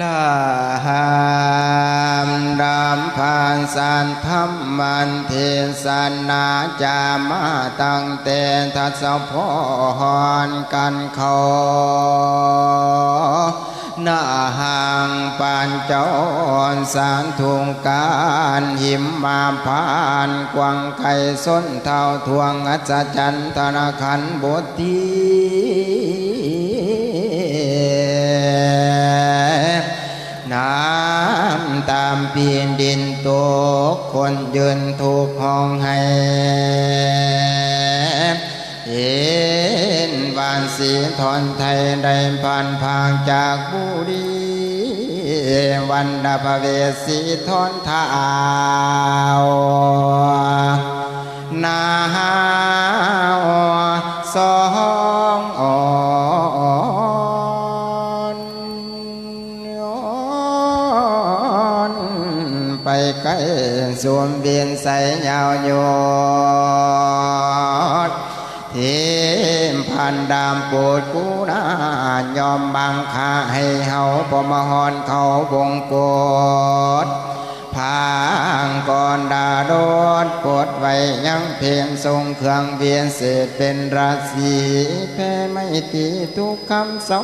ลาหามดามพานสันธรรมันเทศนาจามาตั้งแต่ทัศพรกันเขาหน้าห่างปานเจ้าสารทุงการหิมมาพานกวางไก่ส้นเท่าทวงอัศจรรย์ธนาคันบที น้ำตามเปียนดินตกคนยืนถูกห้องให้เห็นบานสีทอนไทยได้ผ่านพางจากบุรีวันดาภเวสีทอนทาหนาวสอ สวมเบียนใสยาวโยดเทมพันดามปวดกูนายอมบังคาให้เฮาปมหอนเขาวงกดพางก่อนดาโดดปวดไว้ยังเพียงทรงเครื่องเวียนเศษเป็นราศีแพ้ไม่ตีทุกคำสอ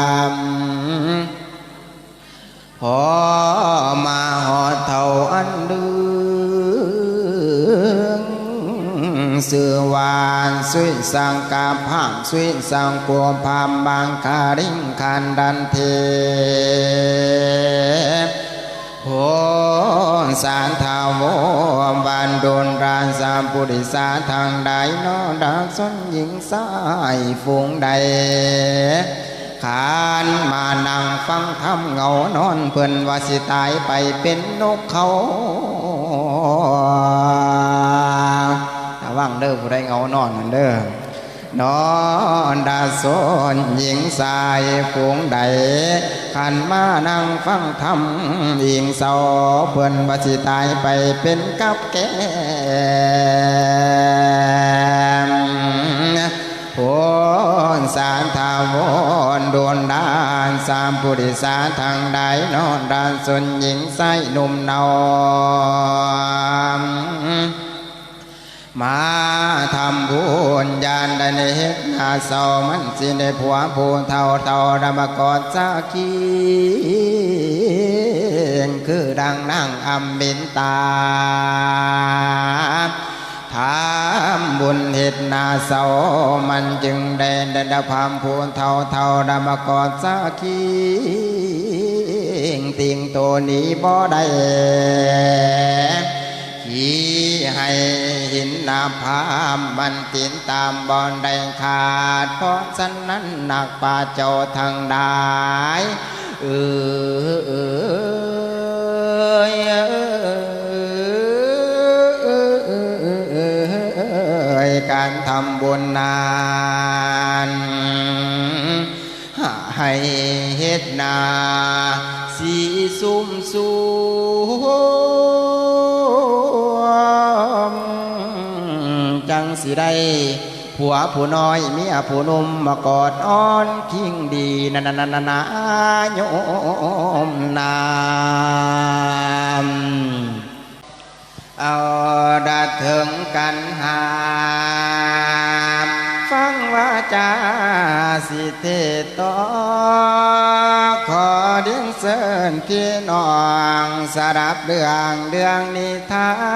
น สุยสังกาพามสุยสังกัวพามบางคาริงคันดันเทโหสารทาวบานโดนรานสามปุริสาทางใดนอดักสนหญิงสายฝูงใดขานมานั่งฟังทำเงานอนเพื่อนว่าสิตายไปเป็นนกเขา ระวังเด้อผู้ใดเงานอนนั่นเด้อนอนดาสนหญิงสายฝูงใดขันมานั่งฟังธรรมอิงเศร้าเพื่อนว่าสิตายไปเป็นกับแกมโพนสารทาวรโดนดานสามปุริสาทางใดนอนดานส่วนหญิงไส้หนุ่มเนาม มาทำบุญญาณได้ในเฮ็ดนาเศร้ามันสิได้ผัวผู้เท่าเท่าดมกอดสาคีคือดังนั่งอำบินตาทำบุญเหตุนาเศร้ามันจึงได้ได้ดพามพูนเท่าเท่าดมกอดสาคีติงตัวนี้บ่ได้ ขี่ให้หินนาพามมันตินตามบอนได้ขาด เพราะฉะนั้นหนักป่าเจ้าทางได้เออเออการทำบุญนานให้เฮ็ดนาสีซุ่มสูม จังสิได้ผัวผู้น้อยเมียผู้หนุ่มมากอดอ้อนคิงดีนานานานานาโยมนามเอาดัดถึงกันหามฟังว่าจาสิเทตอขอเดียนเสินพี่น้องสดับเรื่องเรื่องนิทาน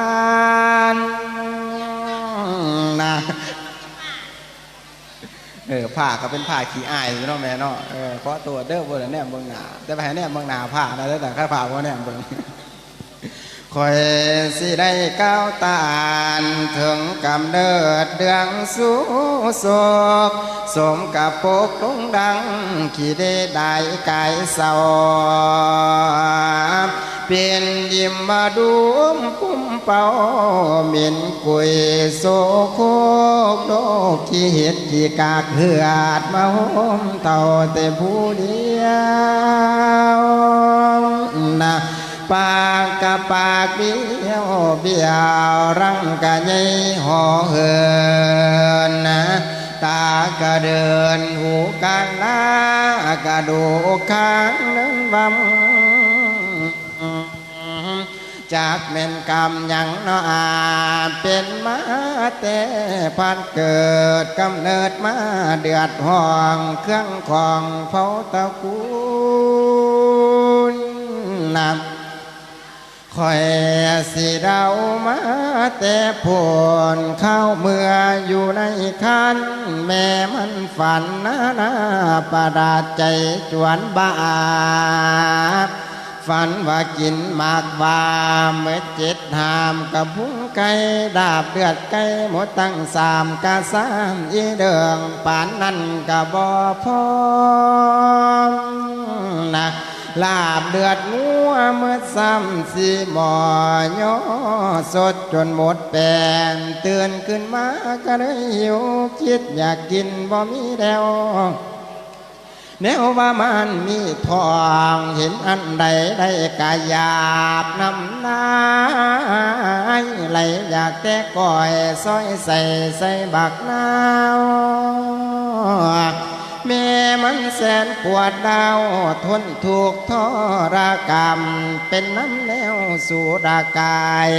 ผ้าก็เป็นผ้าขี้อายอยู่เนาะแม่เนาะเออขอตัวเด้อบนแนมเบิ่งหน้าแต่ไปให้แนมเบิ่งหน้าผ้านะแต่ข้าผ้าบ่แนมเบิ่งคอยสิได้ก้าวตานถึงกำเนิดเดืองสู้โศกสมกับปกลงดัง ขี่ได้ได้กายเศร้า เปลี่ยนยิ้มมาดูมคุ้มเป่าเหม็นกุยโซโคกโดกที่เห็ดที่กากเหือดมาโหมเต่าแต่ผู้เดียวนะปากกับปากเบี้ยวเบี้ยวรังกะใหญ่ห่อเหินนะตากระเดินหูกลางหน้ากระดูกข้างนึงบำ จากเม่นกรรมยังนาะอาเป็นมาแต่พันเกิดกำเนิดมาเดือดห้องเครื่องของเฝ้าตะกูลนำคอยสิเรามาแต่ผลเข้าเมื่ออยู่ในคันแม่มันฝันนานาประดาใจจวนบาป ฝันว่ากินมากวาเมื่อเจ็ดหามกับพุ้งไก่ดาบเลือดไก่หมดตั้งสามกะสามอีเดืองป่านนั้นกะบ่พอนะลาบเดือดงัวเมื่อซ้ำสีหมอย่อสดจนหมดแปนเตือนขึ้นมาก็เลยหิวคิดอยากกินบ่มีแล้ว แนวว่ามันมีทองเห็นอันใดได้กายหยาบนำนายไหลอยากแต่ก้อยซอยใส่ใส่บักนาวแม่มันแสนปวดดาวทนถูกทรกรรม เป็นน้ำแนวสู่รากาย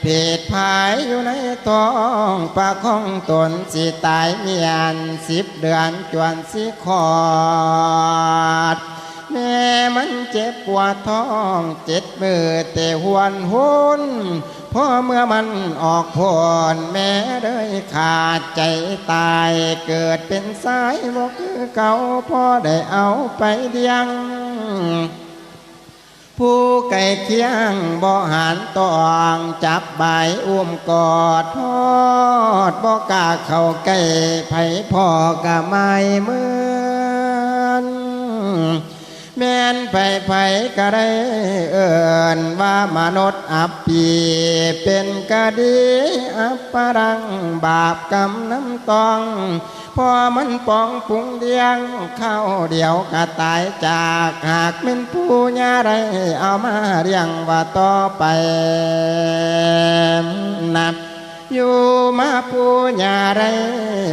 เพศภายอยู่ในท้องปากของตนสิตายเมียนสิบเดือนจวนสิคอดแม่มันเจ็บปวดท้องเจ็ดมือแต่หวนหุนพอเมื่อมันออกผลแม่เลยขาดใจตายเกิดเป็นสายบอกคือเก่าพอได้เอาไปเดียง ผู้ไก่เคียงบ่หันตองจับใบอุ้มกอดทอดบ่กาเข้าไก่ไผพ่อกะไม่เหมือน แม่นไปไผก็ได้เอินว่ามนุษย์อับปีเป็นกะดีอัปปรังบาปกรรมน้ำตองพอมันปองปุงเดียงเข้าเดียวก็ตายจากหากเป็นผู้ญาไรเอามาเรียงว่าต่อไปนับ อยู่มาปูญาไร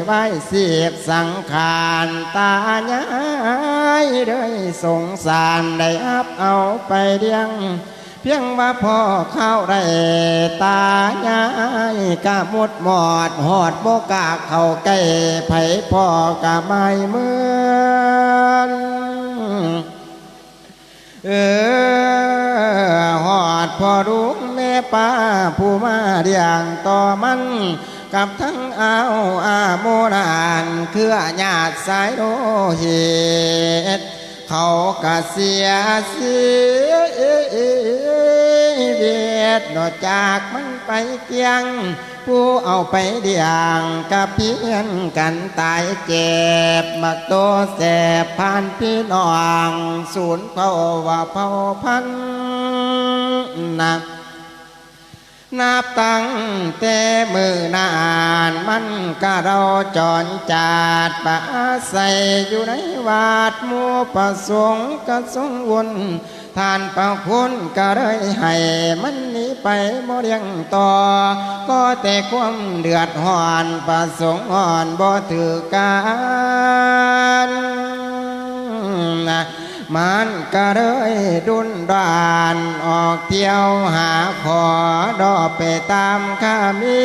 ไว้เสียบสังขารตาญายเลยสงสารได้อับเอาไปเลี้ยง เพียงว่าพ่อเข้าได้ตาญายกะมุดหมอดหอดโบกาเข้าใกล้ไผพ่อกะไม่เมือนเออ หอดพอรุงแม่ป้าผู้มาเดียงต่อมันกับทั้งเอาอาโมนาน เครือญาติสายโลหิต เขากะเสียเสียเวียดนอกจากมันไปเกียง ผู้เอาไปเดียงกับเพียนกันตายเจ็บมักโตแสบผ่านพี่น้อง ศูนย์เขาว่าเผาพันนัก นับตั้งแต่มือนานมันก็เราจอนจาดปะใส่อยู่ในวาดหมูประสงค์กระสงวนทานประคุณก็เลยให้มันนี้ไปบ่เรียงต่อ ก็แต่ความเดือดห่อนประสงค์อ่อนบ่ถือการนะ มันก็เลยดุนดานออกเที่ยวหาขอดอไปตามข้ามี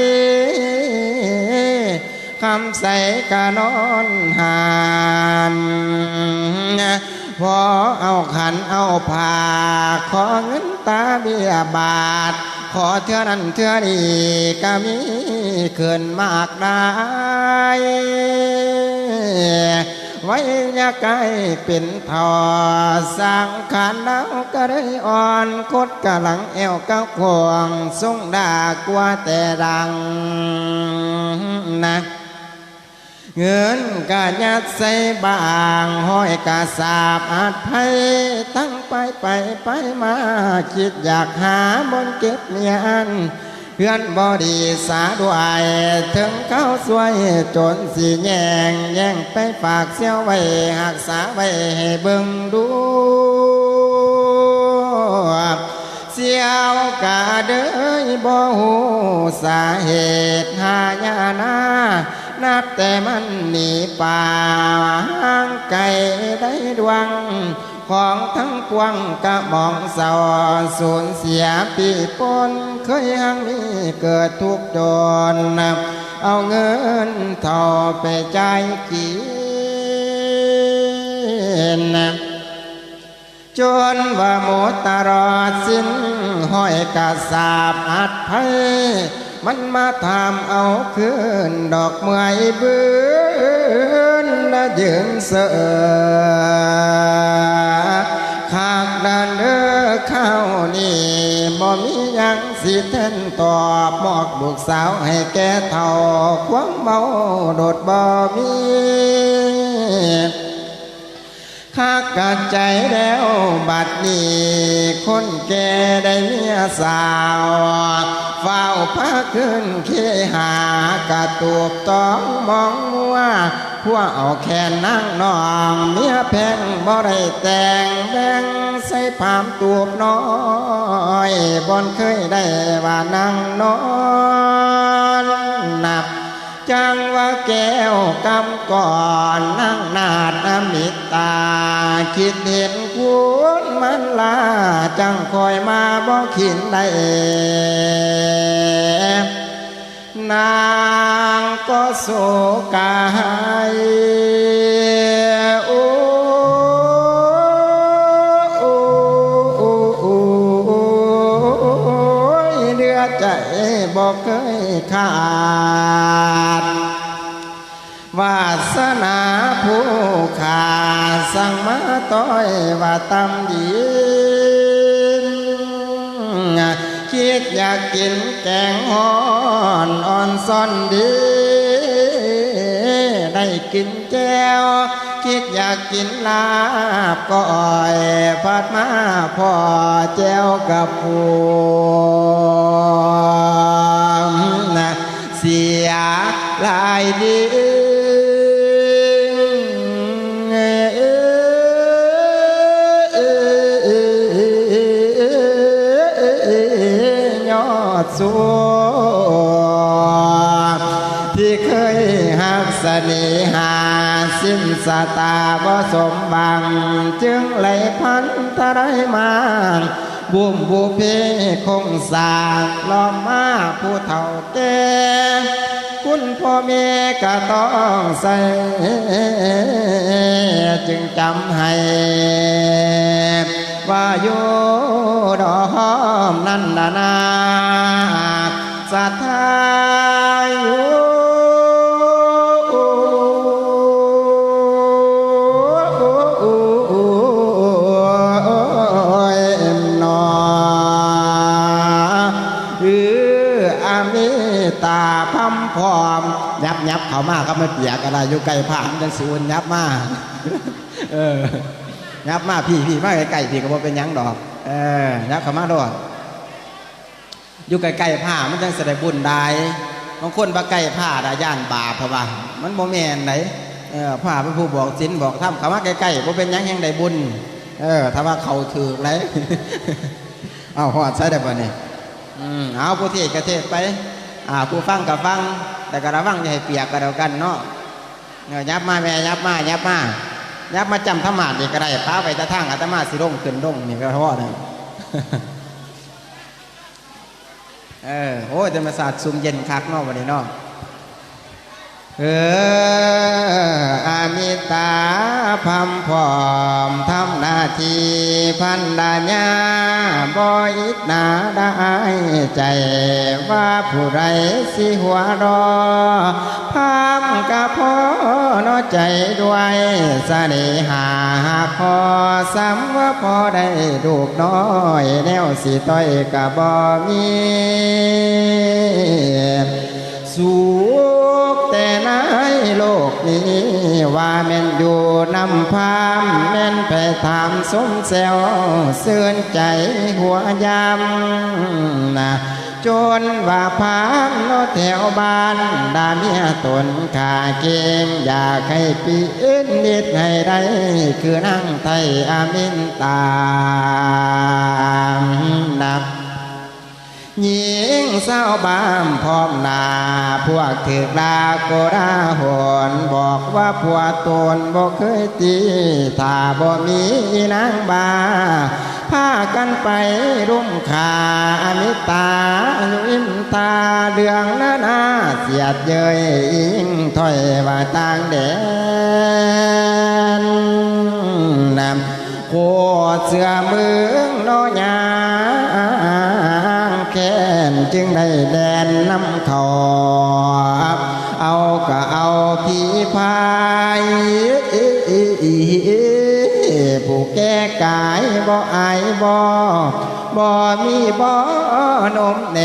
คำใส่กะนอนหานพอเอาขันเอาผ่าขอเงินตาเบียบาท ขอเท่านั้นเท่านี้ก็มีเกินมากได้ ไว้ยาไกลเป็นทอสร้างขานดาวก็ได้อ่อนคดกะหลังแอวก้าวควงทรงด่ากว่าแต่ดังนะเงินกะยัดใส่บางห้อยกะสาบอาจไพตั้งไปไปไปมา คิดอยากหาบนเก็บเมียน เพื่อนบอดีสาด้วยถึงเขาสวยจนสีแยงแย่งไปฝากเสียวไว้หักษาไว้ให้เบิ่งดูเสียวกะเดยบ่หูสาเหตุหายานานับแต่มันหนีป่าห่างไกลได้ดวง ของทั้งปวงกะมองเศร้าสูญเสียปีปนเคยหังมีเกิดทุกข์จนเอาเงินเท่าไปใจกินจนว่าหมดตลอดสิ้นห้อยกระสาบอัดไพ มันมาทำเอาคืนดอกเมื่อยบืนและยืนเสือขากดันเด้อข้าวนี่บ่มียังสิเท่นตอบมอกลูกสาวให้แกเท่าความเมาโดดบ่มีข้ากัดใจแล้วบัดนี้ คนแก่ได้เมียสาว ฝ้าพาขึ้นเคหากระตูบต้องมองมัวพวกเอาแขนนั่งนองเมียแพงบ่ได้แต่งแบ่งใส่ผามตูบน้อยบอนเคยได้ว่านั่งนอนนับ จังว่าแก้วกำก่อนนั่งนาดอมิตา คิดเห็นคุณมันลา จังคอยมาบอกขินได้นางก็โศกายโอ้โอ้โอ้โอ้ยเดือดใจบอกเคยขาด สั่งมาต้อยว่าตำดีคิดอยากกินแกงฮ้อนอ่อนซ่อนดี ได้กินแก้ว คิดอยากกินลาบก็อ่อยพัดมาพ่อแจ้วกับผูนเสียหลายดี สตาบ่สมบัง จึงไหลพันทะไรมาบุมบูเพคงสากล้อมมาผู้เฒ่าแก่คุณพ่อแม่ก็ต้องใส่จึงจำให้ว่าอยู่ดอมนั่นนานาศรัทธาอยู่ มาครับไม่เปียกอะไรอยู่ไกลผ่านจังสูนยับมาเออยับมาพี่พี่มาใกลๆพี่ก็บ่เป็นยังดอก เออยับเข้ามาดอกอยู่ใกลๆผ้ามันจังแสดงบุญได้บางคนบ่ใกล้ผ้าได้ย่านบาปเพราะว่ามันบ่แม่นไหนเออผ้าเป็นผู้บอกศีลบอกธรรมเข้ามาใกล้ๆบ่เป็นยังแห่งใดบุญ เออถ้าว่าเขาถือเลยเอาหอดใส่ได้ป่ะนี่อืมเอาผู้เทศกระเทศไป อ่าผู้ฟังกับฟัง แต่กระวังอย่าให้เปียกกันแล้วกันเนาะนี่ยับมาแม่ยับมายับมายับมาจำธรรมะนี่ก็ได้ป้าไปตะทางอาตมาสิร่งขึ้นร่งนี่ก็เพราะนะเออโอ้ยธรรมศาสตร์ซุ่มเย็นคักเนาะวันนี้เนาะ เอออามิตาพัมพร้อมทำหน้าที่พันดาญาบอิดนาได้ใจว่าผู้ไรสิหัวรอพามกะพอนอใจด้วยเสน่หาพอสำว่าพอได้ลูกน้อย แนวสิต้อยกะบ่มี สุขแต่ในโลกนี้ว่าแม่นอยู่นำพามแม่นไปถามสมแซวเสื่อนใจหัวยำนะจนว่าพามโนแถวบ้านดาเมียตนขาเกงอยากให้ปีเอ็นนิดให้ได้คือนั่งไทยอามินตามนับ หญิงเศร้าบ้ามพร้อมนาพวกถือกลาโกดาหนบอกว่าผัวตนบ่เคยตีถ้าบ่มีนางบาพากันไปรุ่มขาอมิตาอยู่อิมตาเดืองนานาเสียดเยยอิงถอยว่าต่างแดนนำโคเสือเมืองโนยา แค้นจึงได้แดนน้ำเขาเอาก็เอาพี่พายผู้แก้กายบ่อายบ่บ่มีบ่นมแน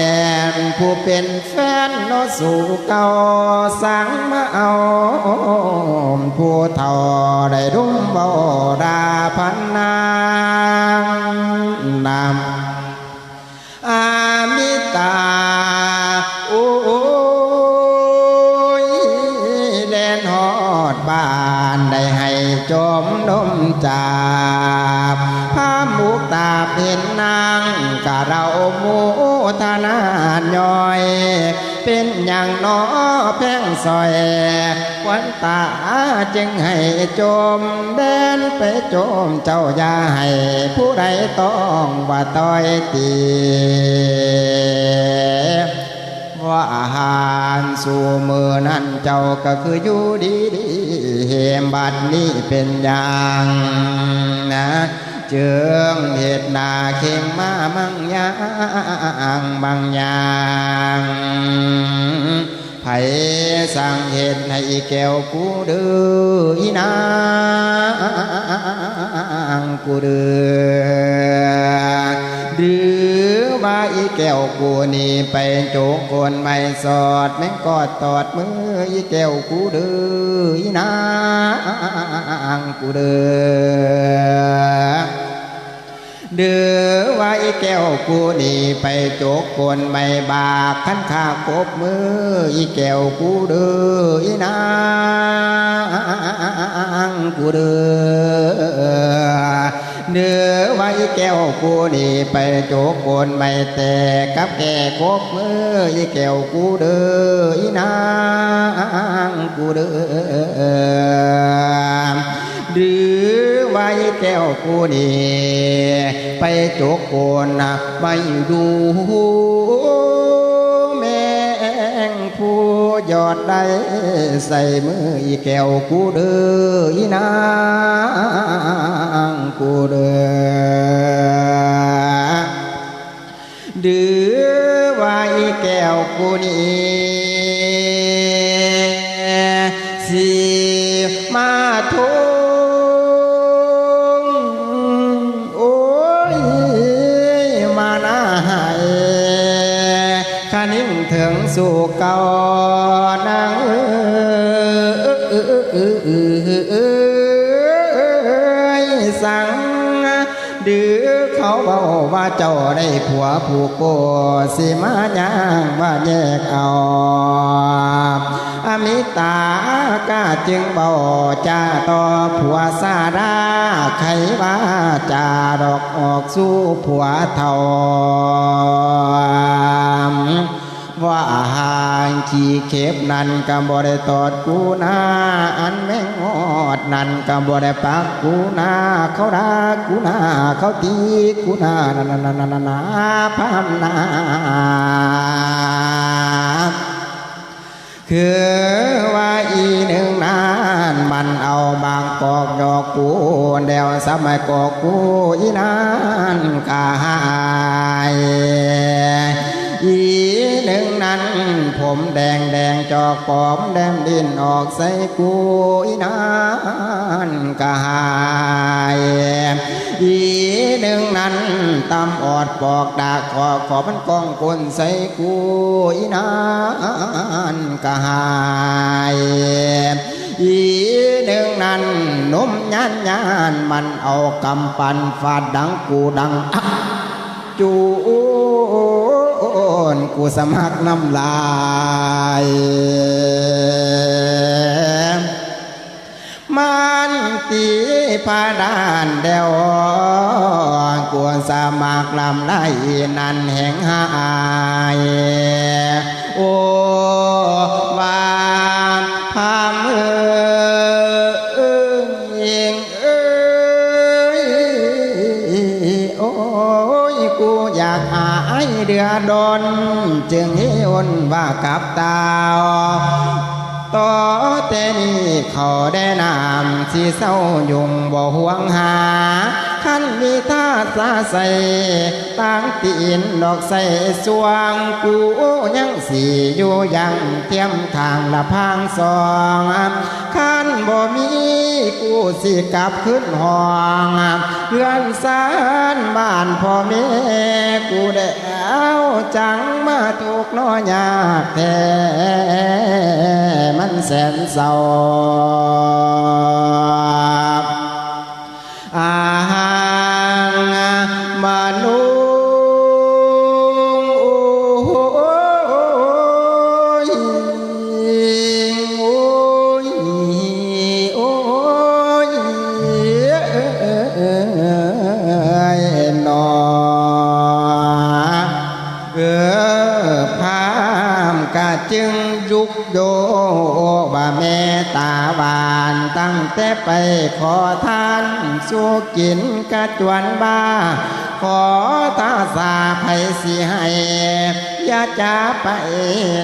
นผู้เป็นแฟนโนสู่เก่าสั่งมาเอาผู้เท่าได้รุ่มบ่ดาพันนา มนมจากพามุกตาเป็นนางกะเราโมทนานย่อย เป็นอย่างน้อแพงซอยควันตาจึงให้จมแดนไปจมเจ้าอย่าให้ผู้ใดต้องว่าต้อยตี ว่าอาหารสู่มือนั้นเจ้าก็คืออยู่ดีดีเหมบัดนี้เป็นอย่างนะเจืองเหตุนาเข่งมามังยางบางอย่างไผสั่งเหตุให้แก้วกูดืออีนางกูดือหรือ แก้วกูนี่ไปโจกคนไม่สอดแม่งกอดตอดมืออีแก้วกูเดืออีนางกูเดือเดือว่าอีแก้วกูนี่ไปโจกคนไม่บากขันขากบมืออีแก้วกูเดืออีนางกูเดือ เนื้อไว้แก้วกูนี่ไปโจกโกนไม่แต่กับแก่กบมืออีแก้วกูเด้ออีนางกูเด้อหรือไว้แก้วกูนี่ไปโจกโกนไม่รู้ ยอดได้ใส่มืออีแก้วกูเด้ออีนางกูเด้อดื้อว่าอีแก้วกูนี่สิมาทุ สู่เก่านางเอ้ยสั่งดื้อเขาเบาว่าเจ้าได้ผัวผู้โกสิมาย่างว่าแยกเอาอมิตากาจึงเบาจาต่อผัวซาดาไขว่าจาดอกออกสู่ผัวเท่า ว่าหางขี่เข็บนั่นก็บ่ได้ตอดกูนาอันแม่งอดนั่นก็บ่ได้ปักกูนาเขาด่ากูนาเขาตีกูนานานานานานาพามนาคือว่าอีหนึ่งนานมันเอาบางกอกดอกกูเดวสมัยกอกกูอีนานกาย นั้น ผมแดงแดงจอกปอมแดมดินออกใส่กูอีนานกายอีหนึ่งนั้นตำออดปอกดากขอขอมันกองกลใส่กูอีนานกายอีหนึ่งนั้นนมยานยานมันเอากำปันฟาดดังกูดังจู นกูสมัครน้ำลายมันตีพาดานเดวกวนสมัครลำไล่นันแห่งหาย นว่ากับตาต่อแต่นี้เขาได้นำสีเศร้ายุงบ่ห่วงหาขันมีท่าสาใสตั้งตีนดอกใสสวงกูยังสีอยู่ยังเทียมทางละพางสองขัน บ่มีกูสิกลับขึ้นห้องเพื่อนสานบ้านพ่อแม่กูได้เอาจังมาถูกน้อยากแท้มันแสนเศร้าอา ตาบานตั้งแต่ไปขอทานสู้กินกระจวนบ้า ขอตาสาไผสิให้อย่าจะไป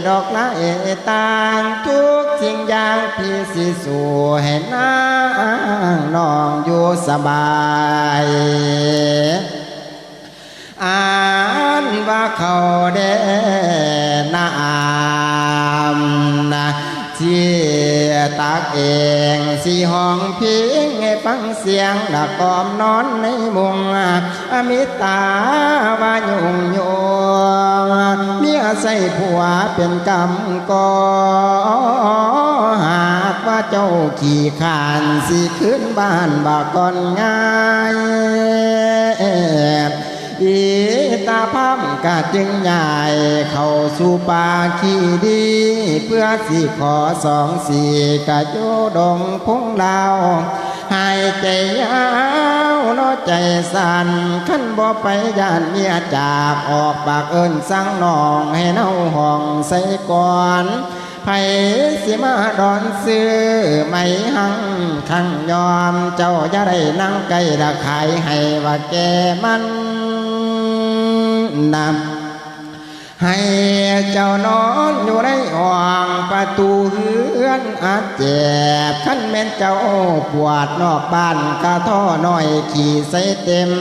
ดอกละเอต่างทุกสิ่งอย่างพี่สิสู่ให้นางน้องอยู่สบายอ่านว่าเขาได้นามนะที่ ตักเองสีห้องเพิงให้ฟังเสียงดักกอมนอนในมุงอมิตาวายุงโยเมียใส่ผัวเป็นกรรมก่อหากว่าเจ้าขี่ขานสิขึ้นบ้านบาก่อนง่าย อีตาพัมกะจึงใหญ่เข้าสู่ป่าขี้ดี เพื่อสิขอสองสี่กะโยดงพงดาวหายใจยาวเนอใจสั่นขั้นบ่ไปย่านเมียจากออกปากเอิ้นสั่งน้องให้เน่าห้องใส่ก่อนไผสิมาดอนซื้อไม่หังขังยอมเจ้าจะได้นั่งไกลระขายให้ว่าแกมัน นำให้เจ้านอนอยู่ในห้องประตูเฮือนอาเจ็บขั้นแม่นเจ้าปวดนอกบ้านกะท่อน้อยขี่ใส่เต็ม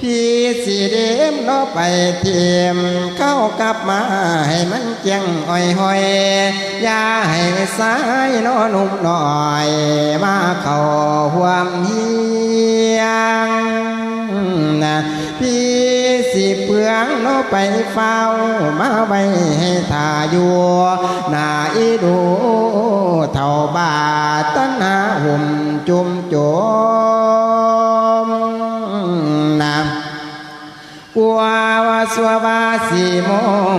พี่สีเดมนาะไปเทียมเข้ากลับมาให้มันเจียงอ้อยหอยอย่าให้สายนาะหนุ่มหน่อย มาเข้าห่วมเฮียงนะพี่ สิเพืองเนไปเฝ้า มาไว้ให้ทาอยู่หน้าอีดูเท่าบาตันหาหุ่มจุมโจมนำกัววาสวบาสีม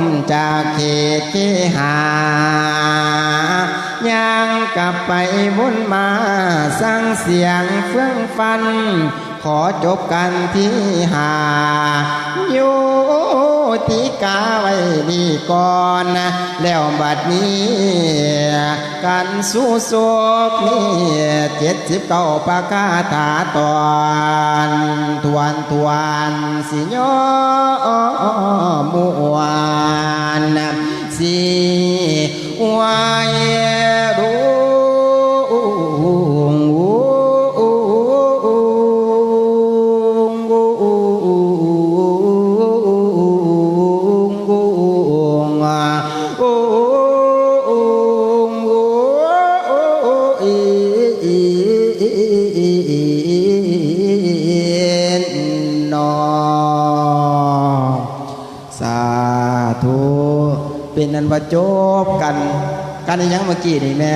มจากเขตเกหายังกลับไปวนมาสร้างเสียงเฟื่องฟัน ขอจบกันที่หาโยติกาไว้ดีก่อนนะแล้วบัดนี้กันสู้โศกนี่เจ็ดสิบเก้าปากาถาตอนทวนทวนสิยอมวนสิวาย นนันว่าจบกัน กันยังเมื่อกี้นี่แม่